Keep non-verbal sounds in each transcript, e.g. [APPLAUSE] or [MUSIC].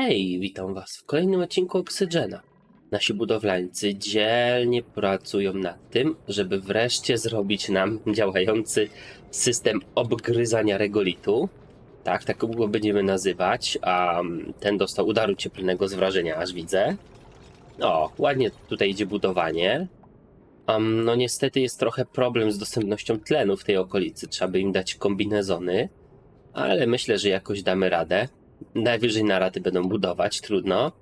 Hej, witam Was w kolejnym odcinku Oksygena. Nasi budowlańcy dzielnie pracują nad tym, żeby wreszcie zrobić nam działający system obgryzania regolitu. Tak, tak go będziemy nazywać, a ten dostał udaru cieplnego z wrażenia, aż widzę. O, ładnie tutaj idzie budowanie. Um, no niestety jest trochę problem z dostępnością tlenu w tej okolicy, trzeba by im dać kombinezony, ale myślę, że jakoś damy radę. Najwyżej na raty będą budować, trudno.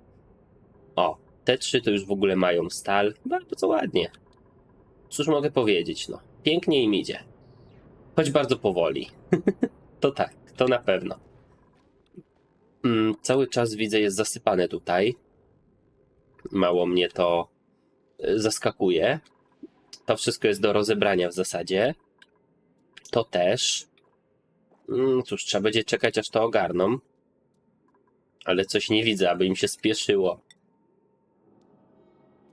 O, te trzy to już w ogóle mają stal. Bardzo ładnie. Cóż mogę powiedzieć, no. Pięknie im idzie. Choć bardzo powoli. [LAUGHS] to tak, to na pewno. Mm, cały czas widzę, jest zasypane tutaj. Mało mnie to y, zaskakuje. To wszystko jest do rozebrania w zasadzie. To też. Mm, cóż, trzeba będzie czekać, aż to ogarną ale coś nie widzę, aby im się spieszyło.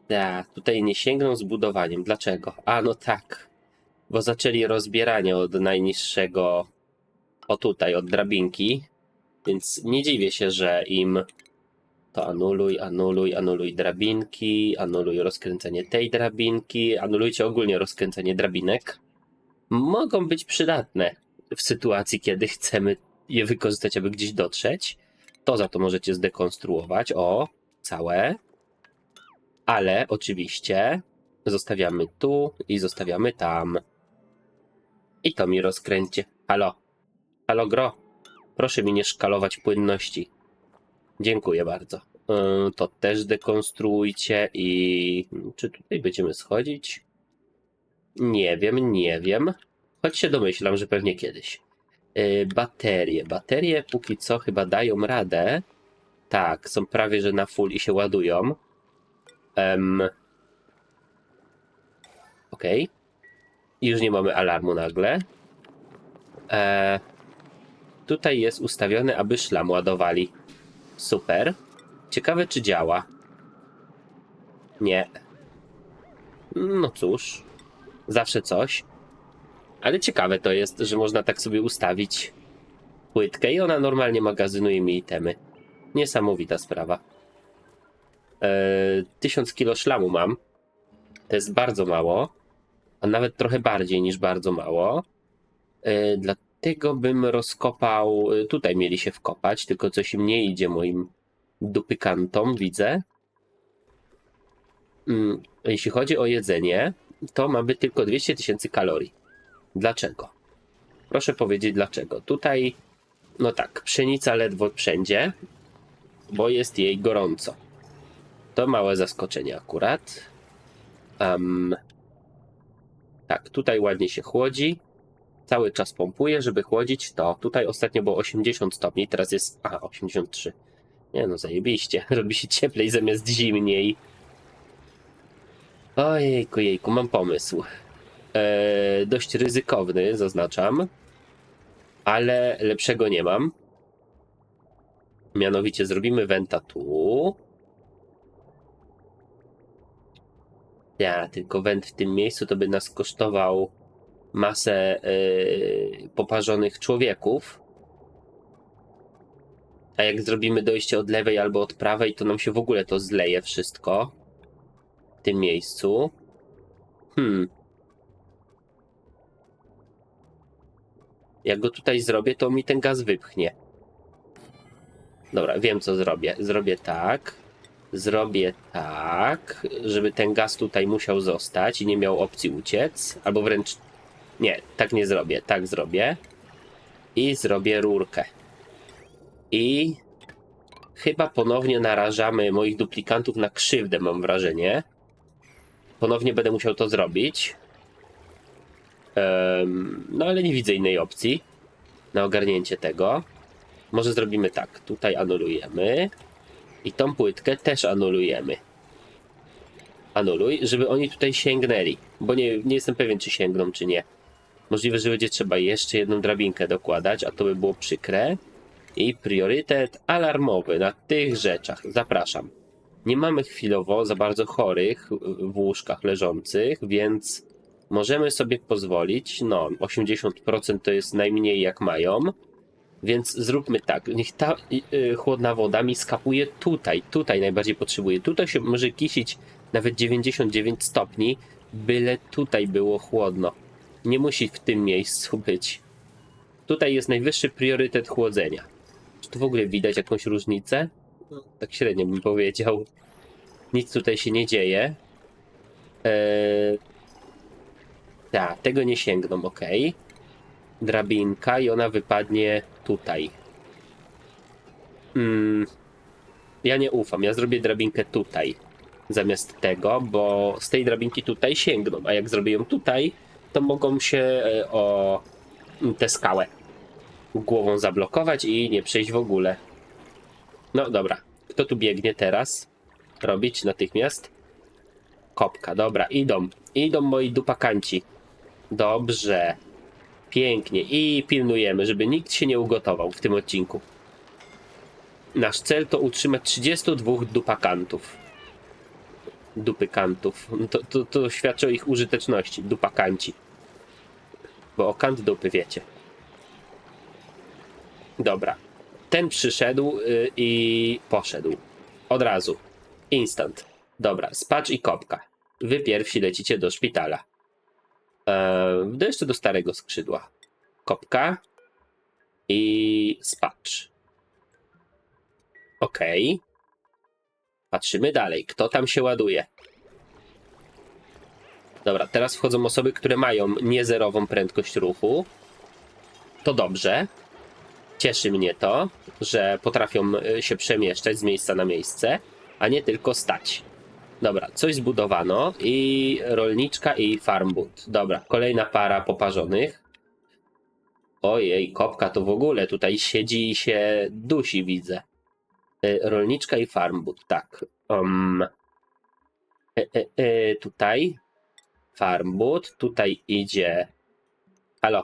Da, tutaj nie sięgną z budowaniem. Dlaczego? A no tak, bo zaczęli rozbieranie od najniższego, o tutaj, od drabinki, więc nie dziwię się, że im to anuluj, anuluj, anuluj drabinki, anuluj rozkręcenie tej drabinki, anulujcie ogólnie rozkręcenie drabinek. Mogą być przydatne w sytuacji, kiedy chcemy je wykorzystać, aby gdzieś dotrzeć. To za to możecie zdekonstruować. O, całe. Ale oczywiście zostawiamy tu i zostawiamy tam. I to mi rozkręcie. Halo. Halo, gro. Proszę mi nie szkalować płynności. Dziękuję bardzo. Yy, to też dekonstruujcie i... Czy tutaj będziemy schodzić? Nie wiem, nie wiem. Choć się domyślam, że pewnie kiedyś. Y, baterie. Baterie póki co chyba dają radę. Tak, są prawie że na full i się ładują. Um. I Już nie mamy alarmu nagle. E, tutaj jest ustawione, aby szlam ładowali. Super. Ciekawe, czy działa. Nie. No cóż. Zawsze coś. Ale ciekawe to jest, że można tak sobie ustawić płytkę i ona normalnie magazynuje mi itemy. Niesamowita sprawa. Eee, 1000 kilo szlamu mam. To jest bardzo mało. A nawet trochę bardziej niż bardzo mało. Eee, dlatego bym rozkopał. Tutaj mieli się wkopać, tylko coś im nie idzie moim dupykantom, widzę. Mm, jeśli chodzi o jedzenie, to mamy tylko 200 tysięcy kalorii. Dlaczego? Proszę powiedzieć dlaczego. Tutaj, no tak, pszenica ledwo wszędzie, bo jest jej gorąco. To małe zaskoczenie akurat. Um, tak, tutaj ładnie się chłodzi. Cały czas pompuje, żeby chłodzić to. Tutaj ostatnio było 80 stopni, teraz jest. Aha, 83. Nie no, zajebiście. [LAUGHS] Robi się cieplej zamiast zimniej. Ojejku, jejku, mam pomysł e, dość ryzykowny, zaznaczam, ale lepszego nie mam. Mianowicie zrobimy wenta tu. Ja, tylko went w tym miejscu to by nas kosztował masę e, poparzonych człowieków. A jak zrobimy dojście od lewej albo od prawej, to nam się w ogóle to zleje wszystko w tym miejscu. Hmm. Jak go tutaj zrobię, to mi ten gaz wypchnie. Dobra, wiem co zrobię. Zrobię tak. Zrobię tak, żeby ten gaz tutaj musiał zostać i nie miał opcji uciec. Albo wręcz. Nie, tak nie zrobię. Tak zrobię. I zrobię rurkę. I chyba ponownie narażamy moich duplikantów na krzywdę, mam wrażenie. Ponownie będę musiał to zrobić. No ale nie widzę innej opcji na ogarnięcie tego. Może zrobimy tak. Tutaj anulujemy. I tą płytkę też anulujemy. Anuluj, żeby oni tutaj sięgnęli. Bo nie, nie jestem pewien, czy sięgną, czy nie. Możliwe, że będzie trzeba jeszcze jedną drabinkę dokładać, a to by było przykre. I priorytet alarmowy na tych rzeczach. Zapraszam. Nie mamy chwilowo za bardzo chorych w łóżkach leżących, więc możemy sobie pozwolić, no 80% to jest najmniej jak mają, Więc zróbmy tak, niech ta y, y, chłodna woda mi skapuje tutaj, tutaj najbardziej potrzebuję. Tutaj się może kisić nawet 99 stopni, byle tutaj było chłodno. Nie musi w tym miejscu być. Tutaj jest najwyższy priorytet chłodzenia. Czy tu w ogóle widać jakąś różnicę? Tak średnio bym powiedział. Nic tutaj się nie dzieje. Eee... Tak, tego nie sięgną, ok. Drabinka i ona wypadnie tutaj. Mm, ja nie ufam, ja zrobię drabinkę tutaj zamiast tego, bo z tej drabinki tutaj sięgną, a jak zrobię ją tutaj, to mogą się e, o tę skałę głową zablokować i nie przejść w ogóle. No dobra, kto tu biegnie teraz? Robić natychmiast? Kopka, dobra, idą. Idą moi dupakanci. Dobrze. Pięknie. I pilnujemy, żeby nikt się nie ugotował w tym odcinku. Nasz cel to utrzymać 32 dupakantów. Dupykantów. To, to, to świadczy o ich użyteczności. Dupakanci. Bo o kant dupy wiecie. Dobra. Ten przyszedł y, i poszedł. Od razu. Instant. Dobra, spacz i kopka. Wy pierwsi lecicie do szpitala. Do jeszcze do starego skrzydła. Kopka i spacz. Okej. Patrzymy dalej. Kto tam się ładuje? Dobra, teraz wchodzą osoby, które mają niezerową prędkość ruchu. To dobrze. Cieszy mnie to, że potrafią y, się przemieszczać z miejsca na miejsce, a nie tylko stać. Dobra, coś zbudowano i rolniczka i farmboot. Dobra, kolejna para poparzonych. Ojej, kopka to w ogóle tutaj siedzi i się dusi, widzę. Y, Rolniczka i farmboot, tak. Um, e, e, e, tutaj farmboot, tutaj idzie. Halo.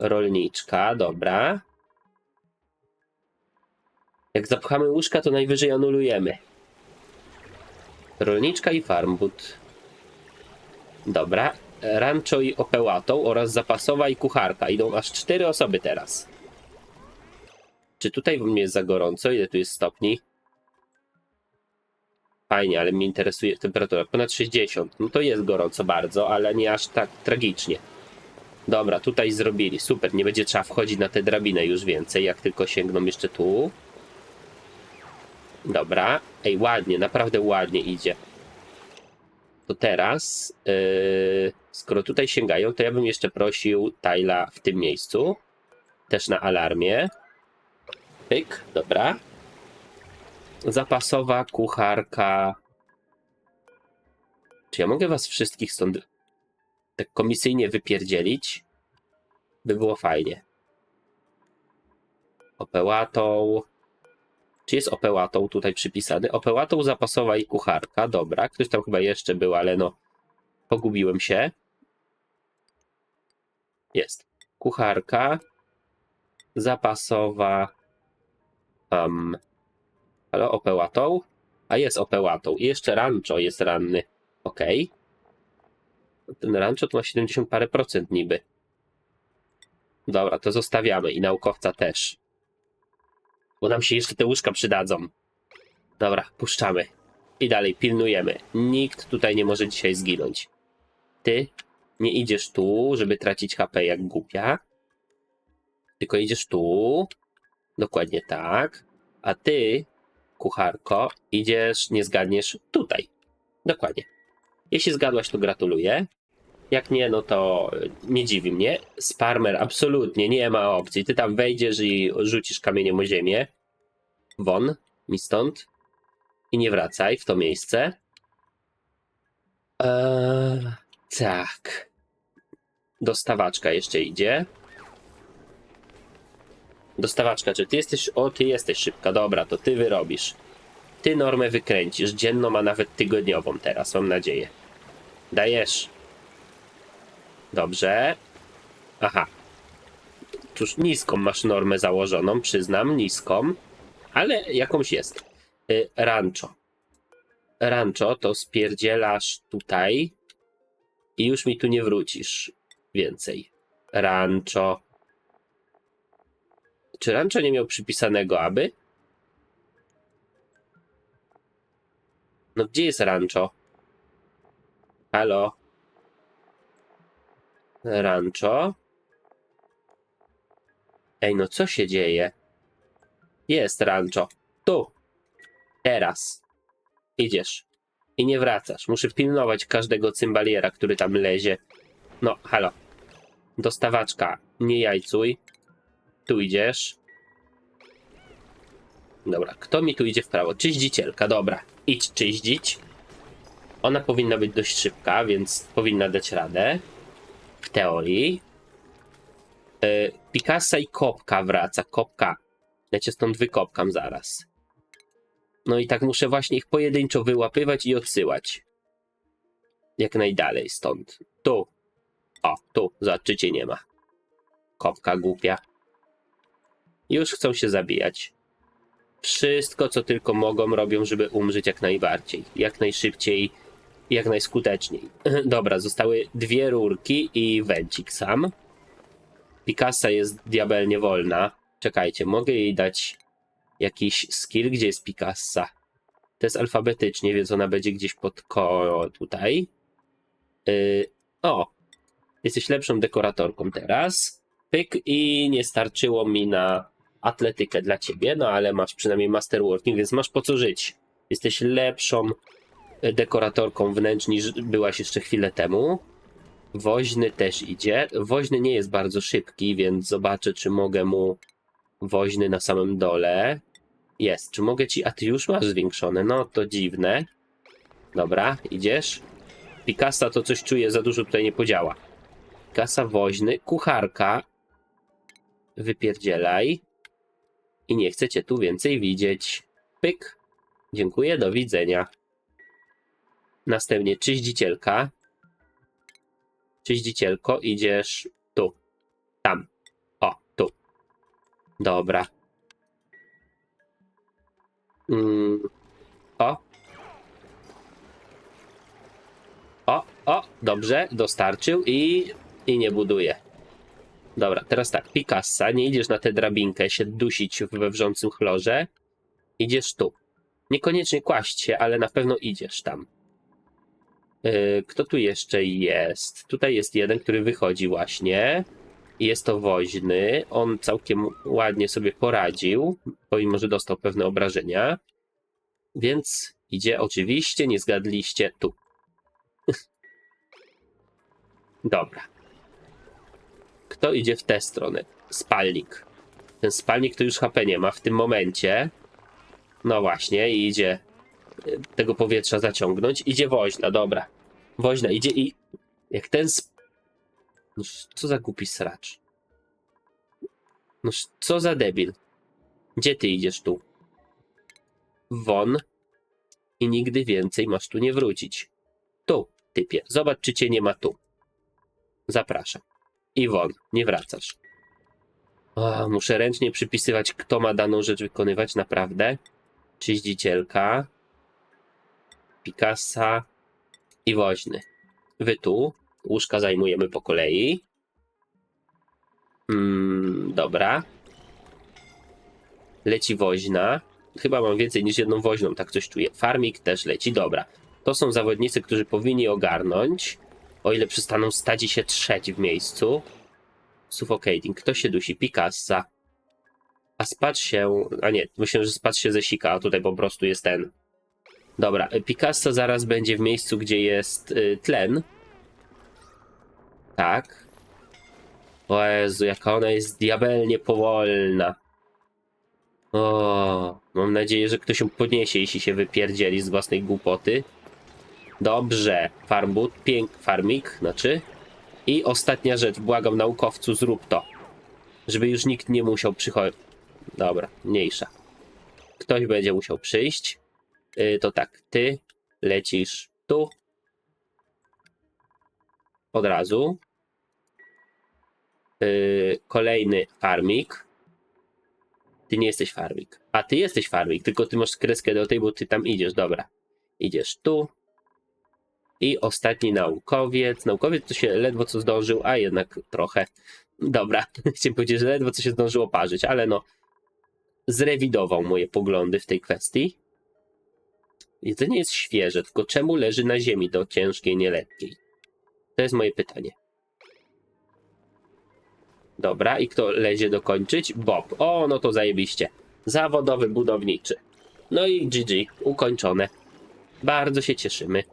Rolniczka, dobra. Jak zapchamy łóżka, to najwyżej anulujemy. Rolniczka i farmboot. Dobra. Rancho i opełatą oraz zapasowa i kucharka. Idą aż cztery osoby teraz. Czy tutaj w mnie jest za gorąco? Ile tu jest stopni? Fajnie, ale mnie interesuje temperatura. Ponad 60. No to jest gorąco bardzo, ale nie aż tak tragicznie. Dobra, tutaj zrobili. Super, nie będzie trzeba wchodzić na tę drabinę już więcej, jak tylko sięgną jeszcze tu. Dobra. Ej, ładnie, naprawdę ładnie idzie. To teraz, yy, skoro tutaj sięgają, to ja bym jeszcze prosił Tyla w tym miejscu. Też na alarmie. Pyk, dobra. Zapasowa kucharka. Czy ja mogę was wszystkich stąd tak komisyjnie wypierdzielić? By było fajnie. Opełatą. Czy jest opełatą tutaj przypisany? Opełatą zapasowa i kucharka. Dobra, ktoś tam chyba jeszcze był, ale no. Pogubiłem się. Jest. Kucharka. Zapasowa. Um, ale opełatą? A jest opełatą. I jeszcze rancho jest ranny. Ok. Ten rancho to ma 70 parę procent niby. Dobra, to zostawiamy. I naukowca też. Bo nam się jeszcze te łóżka przydadzą. Dobra, puszczamy. I dalej pilnujemy. Nikt tutaj nie może dzisiaj zginąć. Ty nie idziesz tu, żeby tracić HP jak głupia. Tylko idziesz tu. Dokładnie tak. A ty, kucharko, idziesz, nie zgadniesz tutaj. Dokładnie. Jeśli zgadłaś, to gratuluję. Jak nie, no to nie dziwi mnie. Sparmer, absolutnie nie ma opcji. Ty tam wejdziesz i rzucisz kamieniem o ziemię. Won, mi stąd. I nie wracaj w to miejsce. Eee, tak. Dostawaczka jeszcze idzie. Dostawaczka, czy ty jesteś. O, ty jesteś szybka, dobra, to ty wyrobisz. Ty normę wykręcisz, dzienną, a nawet tygodniową teraz, mam nadzieję. Dajesz. Dobrze. Aha. Tuż niską masz normę założoną, przyznam, niską, ale jakąś jest. Y, rancho. Rancho to spierdzielasz tutaj i już mi tu nie wrócisz więcej. Rancho. Czy Rancho nie miał przypisanego aby? No gdzie jest Rancho? Halo? Rancho? Ej, no co się dzieje? Jest Rancho. Tu. Teraz. Idziesz. I nie wracasz. Muszę pilnować każdego cymbaliera, który tam lezie. No, halo. Dostawaczka, nie jajcuj. Tu idziesz. Dobra, kto mi tu idzie w prawo? Czyździcielka, dobra. Idź czyździć. Ona powinna być dość szybka, więc powinna dać radę. Teorii. Yy, i Kopka wraca. Kopka. Ja cię stąd wykopkam zaraz. No i tak muszę właśnie ich pojedynczo wyłapywać i odsyłać. Jak najdalej stąd. Tu. O, tu. Zobaczycie, nie ma. Kopka głupia. Już chcą się zabijać. Wszystko, co tylko mogą, robią, żeby umrzeć jak najbardziej. Jak najszybciej, jak najskuteczniej. [CLEARS THROAT] Dobra, zostały dwie rurki i węcik sam. Picasa jest diabelnie wolna. Czekajcie, mogę jej dać jakiś skill, gdzie jest Picassa. To jest alfabetycznie, więc ona będzie gdzieś pod ko tutaj. Yy, o, jesteś lepszą dekoratorką teraz. Pyk i nie starczyło mi na atletykę dla ciebie, no ale masz przynajmniej masterworking, więc masz po co żyć. Jesteś lepszą dekoratorką wnętrz niż byłaś jeszcze chwilę temu. Woźny też idzie. Woźny nie jest bardzo szybki, więc zobaczę, czy mogę mu woźny na samym dole. Jest. Czy mogę ci. A ty już masz zwiększone. No to dziwne. Dobra, idziesz. Pikasa to coś czuję, za dużo tutaj nie podziała. Kasa woźny, kucharka. Wypierdzielaj. I nie chcę cię tu więcej widzieć. Pyk. Dziękuję, do widzenia. Następnie czyździcielka. Czyździcielko, idziesz tu. Tam. O, tu. Dobra. Mm. O. O, o, dobrze, dostarczył i, i nie buduje. Dobra, teraz tak, Picassa, nie idziesz na tę drabinkę się dusić we wrzącym chlorze. Idziesz tu. Niekoniecznie kłaść się, ale na pewno idziesz tam. Yy, kto tu jeszcze jest? Tutaj jest jeden, który wychodzi właśnie. Jest to woźny. On całkiem ładnie sobie poradził, pomimo że dostał pewne obrażenia. Więc idzie oczywiście, nie zgadliście, tu. [LAUGHS] Dobra. Kto idzie w tę stronę? Spalnik. Ten spalnik to już HP nie ma w tym momencie. No właśnie, i idzie tego powietrza zaciągnąć. Idzie woźna, dobra. Woźna idzie i jak ten. Sp... Noż, co za głupi sracz. Noż, co za debil. Gdzie ty idziesz tu? Won. I nigdy więcej masz tu nie wrócić. Tu, typie. Zobacz, czy cię nie ma tu. Zapraszam. Iwon, nie wracasz. O, muszę ręcznie przypisywać, kto ma daną rzecz wykonywać, naprawdę. Czyździcielka, Picassa i woźny. Wy tu. Łóżka zajmujemy po kolei. Mm, dobra. Leci woźna. Chyba mam więcej niż jedną woźną, tak coś czuję. Farmik też leci, dobra. To są zawodnicy, którzy powinni ogarnąć. O ile przestaną stać się trzeć w miejscu. Suffocating. Kto się dusi? Picassa. A spać się... A nie, myślę, że spać się ze sika, a tutaj po prostu jest ten. Dobra, Picassa zaraz będzie w miejscu, gdzie jest y, tlen. Tak. O Jezu, jaka ona jest diabelnie powolna. O, mam nadzieję, że ktoś ją podniesie, jeśli się wypierdzieli z własnej głupoty. Dobrze, farmbut, pięk, farmik, znaczy. I ostatnia rzecz, błagam naukowcu, zrób to. Żeby już nikt nie musiał przychodzić. Dobra, mniejsza. Ktoś będzie musiał przyjść. Yy, to tak, ty lecisz tu. Od razu. Yy, kolejny farmik. Ty nie jesteś farmik. A ty jesteś farmik, tylko ty masz kreskę do tej, bo ty tam idziesz. Dobra. Idziesz tu. I ostatni naukowiec. Naukowiec to się ledwo co zdążył, a jednak trochę. Dobra, [LAUGHS] chciałem powiedzieć, że ledwo co się zdążyło parzyć, ale no, zrewidował moje poglądy w tej kwestii. Jedzenie jest świeże, tylko czemu leży na ziemi do ciężkiej, nielekkiej? To jest moje pytanie. Dobra, i kto lezie dokończyć? Bob. O, no to zajebiście. Zawodowy budowniczy. No i GG, ukończone. Bardzo się cieszymy.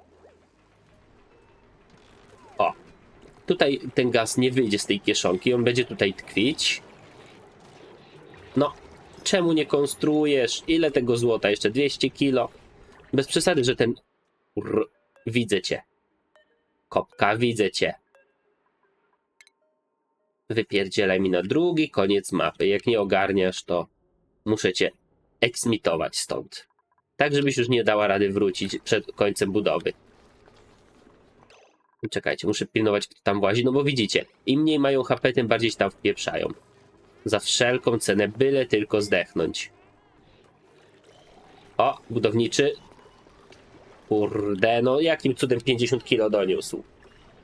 O, tutaj ten gaz nie wyjdzie z tej kieszonki, on będzie tutaj tkwić. No, czemu nie konstruujesz? Ile tego złota? Jeszcze 200 kilo? Bez przesady, że ten... Ur... Widzę cię. Kopka, widzę cię. Wypierdzielaj mi na drugi koniec mapy. Jak nie ogarniasz, to muszę cię eksmitować stąd. Tak, żebyś już nie dała rady wrócić przed końcem budowy. Czekajcie, muszę pilnować, kto tam włazi, no bo widzicie, im mniej mają HP, tym bardziej się tam wpieprzają. Za wszelką cenę, byle tylko zdechnąć. O, budowniczy. Kurde, no jakim cudem 50 kilo doniósł?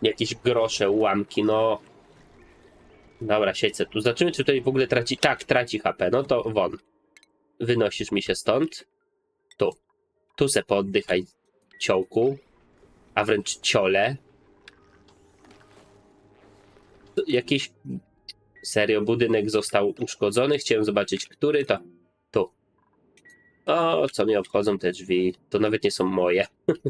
Jakieś grosze, ułamki, no. Dobra, siedźcie tu. Zobaczymy, czy tutaj w ogóle traci... Tak, traci HP, no to won. Wynosisz mi się stąd. Tu. Tu se poddychaj, ciołku. A wręcz ciole. Jakiś... Serio, budynek został uszkodzony. Chciałem zobaczyć, który to... O, co mnie obchodzą te drzwi? To nawet nie są moje. [LAUGHS]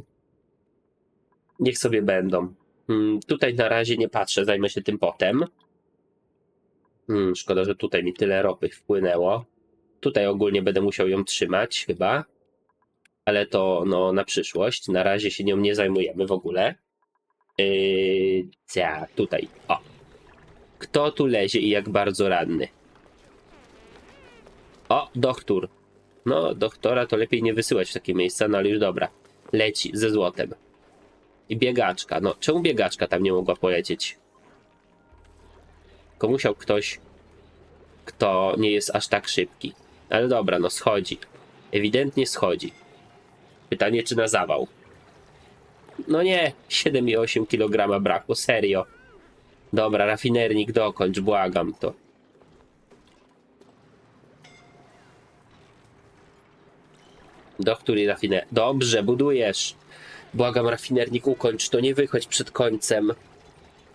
Niech sobie będą. Hmm, tutaj na razie nie patrzę, zajmę się tym potem. Hmm, szkoda, że tutaj mi tyle ropy wpłynęło. Tutaj ogólnie będę musiał ją trzymać chyba. Ale to no, na przyszłość. Na razie się nią nie zajmujemy w ogóle. Yy, cia, tutaj. O. Kto tu lezie i jak bardzo ranny? O, doktor. No, doktora to lepiej nie wysyłać w takie miejsca, no ale już dobra. Leci ze złotem. I biegaczka. No, czemu biegaczka tam nie mogła polecieć? Tylko musiał ktoś, kto nie jest aż tak szybki. Ale dobra, no schodzi. Ewidentnie schodzi. Pytanie, czy na zawał? No nie, 7,8 kg brakło, serio. Dobra, rafinernik dokończ, błagam to. Do której rafiner... Dobrze, budujesz. Błagam, rafinernik, ukończ to, nie wychodź przed końcem.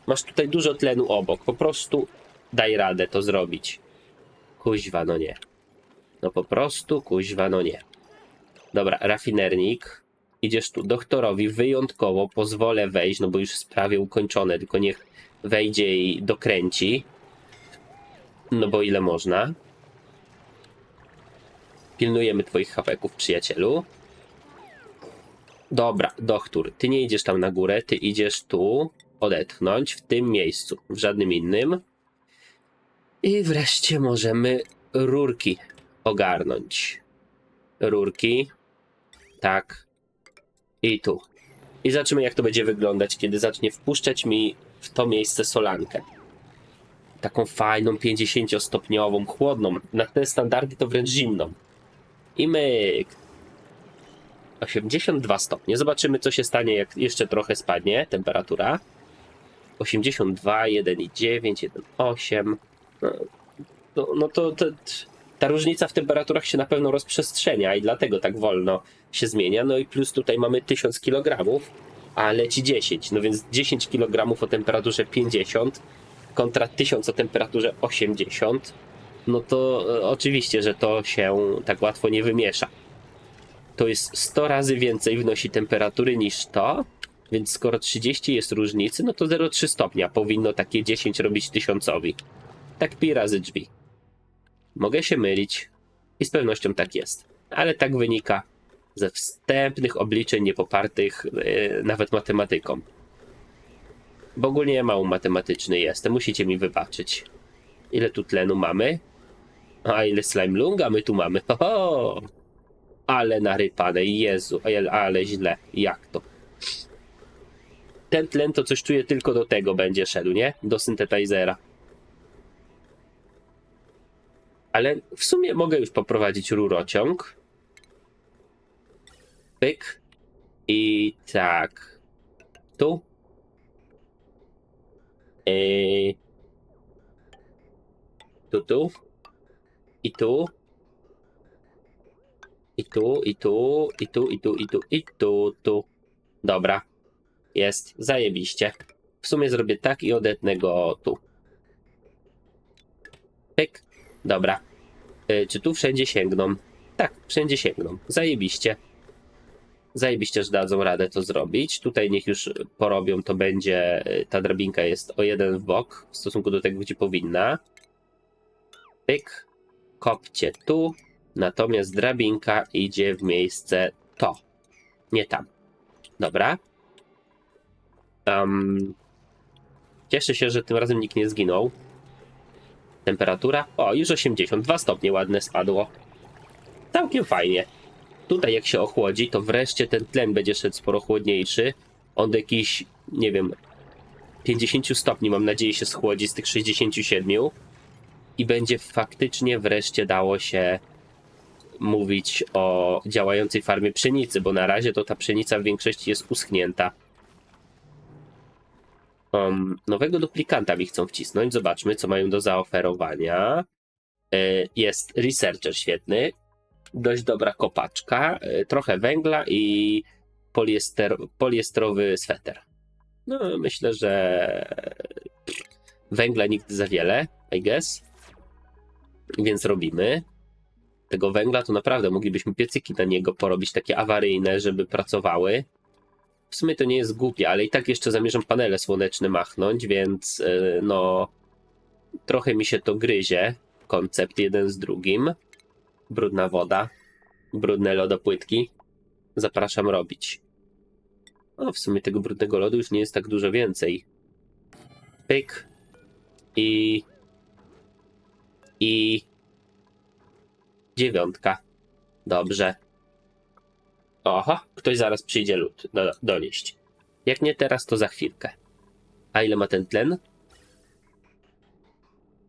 Masz tutaj dużo tlenu obok, po prostu daj radę to zrobić. Kuźwa, no nie. No po prostu, kuźwa, no nie. Dobra, rafinernik. Idziesz tu. Doktorowi wyjątkowo pozwolę wejść, no bo już jest prawie ukończone, tylko niech wejdzie i dokręci. No bo ile można. Pilnujemy twoich hapeków, przyjacielu. Dobra, doktor, ty nie idziesz tam na górę, ty idziesz tu odetchnąć, w tym miejscu, w żadnym innym. I wreszcie możemy rurki ogarnąć. Rurki. Tak. I tu. I zobaczymy, jak to będzie wyglądać, kiedy zacznie wpuszczać mi w to miejsce solankę. Taką fajną, 50-stopniową, chłodną. Na te standardy to wręcz zimną. I myk. 82 stopnie. Zobaczymy, co się stanie, jak jeszcze trochę spadnie temperatura. 82, 1,9, 1,8. No, no, to, to ta różnica w temperaturach się na pewno rozprzestrzenia i dlatego tak wolno się zmienia. No i plus tutaj mamy 1000 kg, a leci 10. No więc 10 kg o temperaturze 50 kontra 1000 o temperaturze 80. No to e, oczywiście, że to się tak łatwo nie wymiesza. To jest 100 razy więcej wnosi temperatury niż to, więc skoro 30 jest różnicy, no to 0,3 stopnia powinno takie 10 robić tysiącowi. Tak pi razy drzwi. Mogę się mylić i z pewnością tak jest, ale tak wynika ze wstępnych obliczeń niepopartych yy, nawet matematyką. Bo ogólnie ja mało matematyczny jestem, musicie mi wybaczyć. Ile tu tlenu mamy? A ile slime lunga my tu mamy? Ho, ho! Ale narypane, Jezu, ale, źle. Jak to? Ten tlen to coś czuję tylko do tego będzie szedł, nie? Do syntetizera. Ale w sumie mogę już poprowadzić rurociąg. Pyk. I tak. Tu. Yy. tu, tu. I tu. I tu, i tu, i tu, i tu, i tu, i tu, tu. Dobra. Jest. Zajebiście. W sumie zrobię tak i odetnę go tu. Pyk. Dobra. Y, czy tu wszędzie sięgną? Tak, wszędzie sięgną. Zajebiście. Zajebiście, że dadzą radę to zrobić. Tutaj niech już porobią, to będzie. y, Ta drabinka jest o jeden w bok w stosunku do tego, gdzie powinna. Pyk. Kopcie tu. Natomiast drabinka idzie w miejsce to. Nie tam. Dobra. Um, cieszę się, że tym razem nikt nie zginął. Temperatura? O, już 82 stopnie ładne spadło. Całkiem fajnie. Tutaj jak się ochłodzi, to wreszcie ten tlen będzie szedł sporo chłodniejszy. On do jakichś, nie wiem, 50 stopni mam nadzieję się schłodzi z tych 67. I będzie faktycznie wreszcie dało się mówić o działającej farmie pszenicy, bo na razie to ta pszenica w większości jest uschnięta. Um, nowego duplikanta mi chcą wcisnąć. Zobaczmy, co mają do zaoferowania. E, Jest researcher świetny, dość dobra kopaczka, e, trochę węgla i poliester, poliestrowy sweter. No, myślę, że węgla nigdy za wiele, I guess. Więc robimy. Tego węgla to naprawdę moglibyśmy piecyki na niego porobić, takie awaryjne, żeby pracowały. W sumie to nie jest głupie, ale i tak jeszcze zamierzam panele słoneczne machnąć, więc yy, no trochę mi się to gryzie. Koncept jeden z drugim. Brudna woda, brudne lodopłytki. Zapraszam robić. O, w sumie tego brudnego lodu już nie jest tak dużo więcej. Pyk. I. I. Dziewiątka. Dobrze. Oho, ktoś zaraz przyjdzie lód do, donieść. Jak nie teraz, to za chwilkę. A ile ma ten tlen?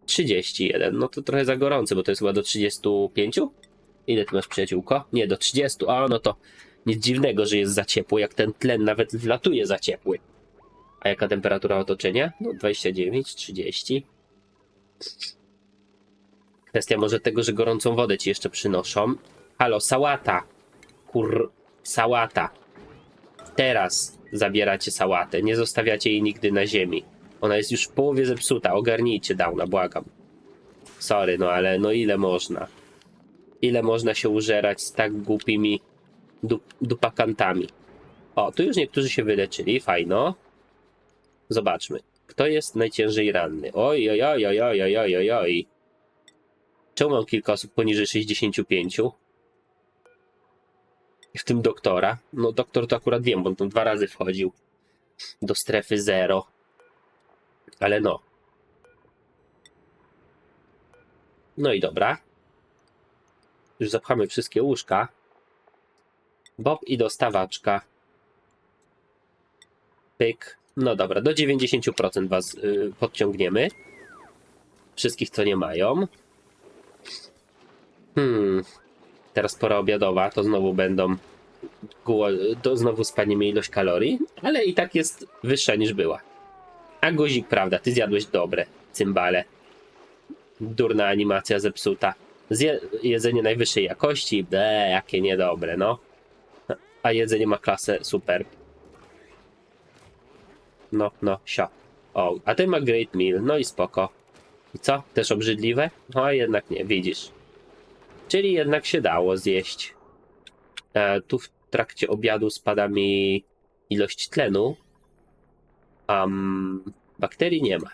31. No to trochę za gorący, bo to jest chyba do 35? Ile ty masz przyjaciółko? Nie, do 30. A no to nic dziwnego, że jest za ciepło, jak ten tlen nawet wlatuje za ciepły. A jaka temperatura otoczenia? No 29, 30. Kwestia może tego, że gorącą wodę ci jeszcze przynoszą. Halo, sałata. Kur... Sałata. Teraz zabieracie sałatę, nie zostawiacie jej nigdy na ziemi. Ona jest już w połowie zepsuta, ogarnijcie Dauna, błagam. Sorry, no ale no ile można? Ile można się użerać z tak głupimi dup dupakantami? O, tu już niektórzy się wyleczyli, fajno. Zobaczmy, kto jest najciężej ranny. Oj, oj, oj, oj, oj, oj, oj, oj. Czemu mam kilka osób poniżej 65? W tym doktora. No doktor to akurat wiem, bo on tam dwa razy wchodził do strefy zero. Ale no. No i dobra. Już zapchamy wszystkie łóżka. Bob i dostawaczka. Pyk. No dobra, do 90% was y, podciągniemy. Wszystkich, co nie mają. Hmm. Teraz pora obiadowa, to znowu będą. To znowu spadnie ilość kalorii, ale i tak jest wyższa niż była. A guzik, prawda, ty zjadłeś dobre, cymbale. Durna animacja zepsuta. Zje jedzenie najwyższej jakości, be, jakie niedobre, no. A jedzenie ma klasę super. No, no, sio. O, a ten ma great meal, no i spoko. I co? Też obrzydliwe? No, jednak nie, widzisz. Czyli jednak się dało zjeść. E, tu w trakcie obiadu spada mi ilość tlenu. Um, bakterii nie ma.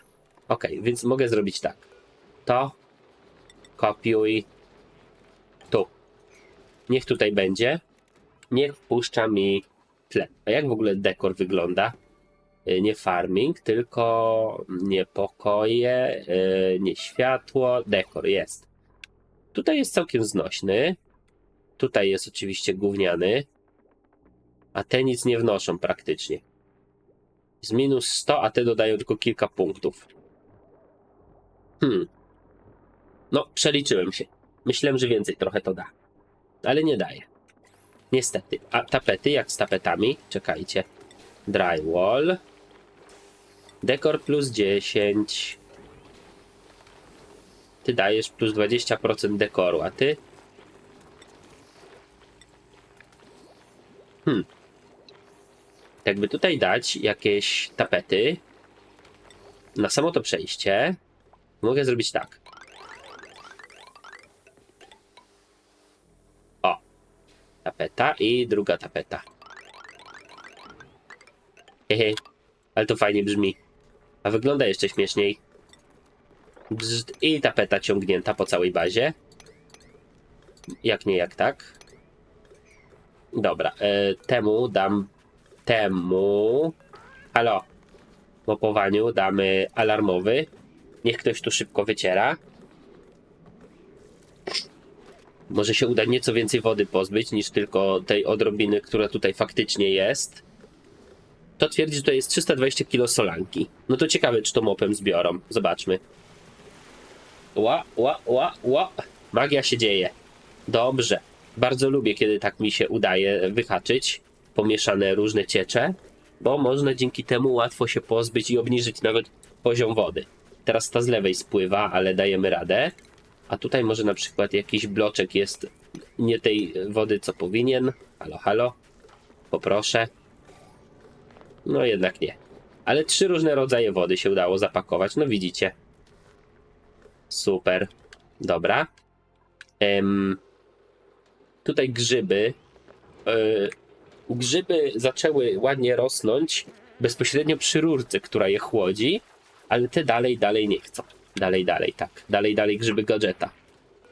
Ok, więc mogę zrobić tak. To kopiuj tu. Niech tutaj będzie. Niech wpuszcza mi tlen. A jak w ogóle dekor wygląda? Y, Nie farming, tylko nie pokoje, y, nie światło, dekor jest. Tutaj jest całkiem znośny. Tutaj jest oczywiście gówniany. A te nic nie wnoszą praktycznie. Jest minus 100, a te dodają tylko kilka punktów. Hmm. No, przeliczyłem się. Myślałem, że więcej trochę to da. Ale nie daje. Niestety. A tapety, jak z tapetami? Czekajcie. Drywall. Dekor plus 10. Ty dajesz plus 20% dekoru, a ty? Hmm. Jakby tutaj dać jakieś tapety na samo to przejście, mogę zrobić tak. O. Tapeta i druga tapeta. Hehe. Ale to fajnie brzmi. A wygląda jeszcze śmieszniej. I tapeta ciągnięta po całej bazie. Jak nie, jak tak. Dobra, e, temu dam. Temu. Halo. W opowaniu damy alarmowy. Niech ktoś tu szybko wyciera. Może się uda nieco więcej wody pozbyć niż tylko tej odrobiny, która tutaj faktycznie jest. To twierdzi, że to jest 320 kg solanki. No to ciekawe, czy to mopem zbiorą. Zobaczmy. Ła, ła, ła, ła. Magia się dzieje. Dobrze. Bardzo lubię, kiedy tak mi się udaje wyhaczyć pomieszane różne ciecze, bo można dzięki temu łatwo się pozbyć i obniżyć nawet poziom wody. Teraz ta z lewej spływa, ale dajemy radę. A tutaj może na przykład jakiś bloczek jest nie tej wody, co powinien. Halo, halo. Poproszę. No jednak nie. Ale trzy różne rodzaje wody się udało zapakować. No widzicie. Super. Dobra. Em, tutaj grzyby. E, grzyby zaczęły ładnie rosnąć bezpośrednio przy rurce, która je chłodzi, ale te dalej, dalej nie chcą. Dalej, dalej, tak. Dalej, dalej grzyby gadżeta.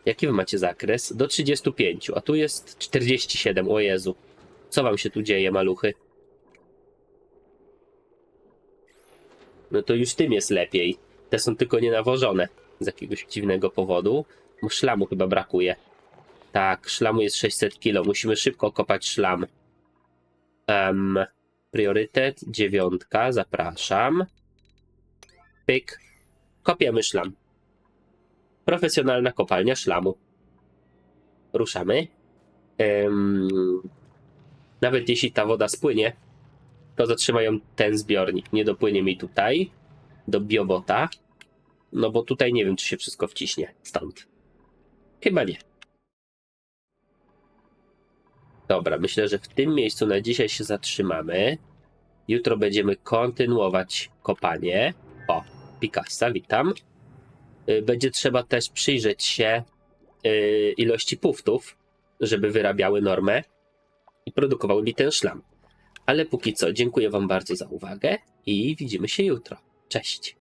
Jaki wy macie zakres? Do 35, a tu jest 47. O Jezu. Co wam się tu dzieje, maluchy? No to już tym jest lepiej. Te są tylko nienawożone z jakiegoś dziwnego powodu. Szlamu chyba brakuje. Tak, szlamu jest 600 kg. Musimy szybko kopać szlam. Um, priorytet, dziewiątka, zapraszam. Pyk. Kopiemy szlam. Profesjonalna kopalnia szlamu. Ruszamy. Em, nawet jeśli ta woda spłynie, to zatrzymają ten zbiornik. Nie dopłynie mi tutaj do biobota. No bo tutaj nie wiem, czy się wszystko wciśnie stąd. Chyba nie. Dobra, myślę, że w tym miejscu na dzisiaj się zatrzymamy. Jutro będziemy kontynuować kopanie. O, Picassa, witam. Y, Będzie trzeba też przyjrzeć się y, ilości puftów, żeby wyrabiały normę i produkowały mi ten szlam. Ale póki co, dziękuję Wam bardzo za uwagę i widzimy się jutro. Cześć.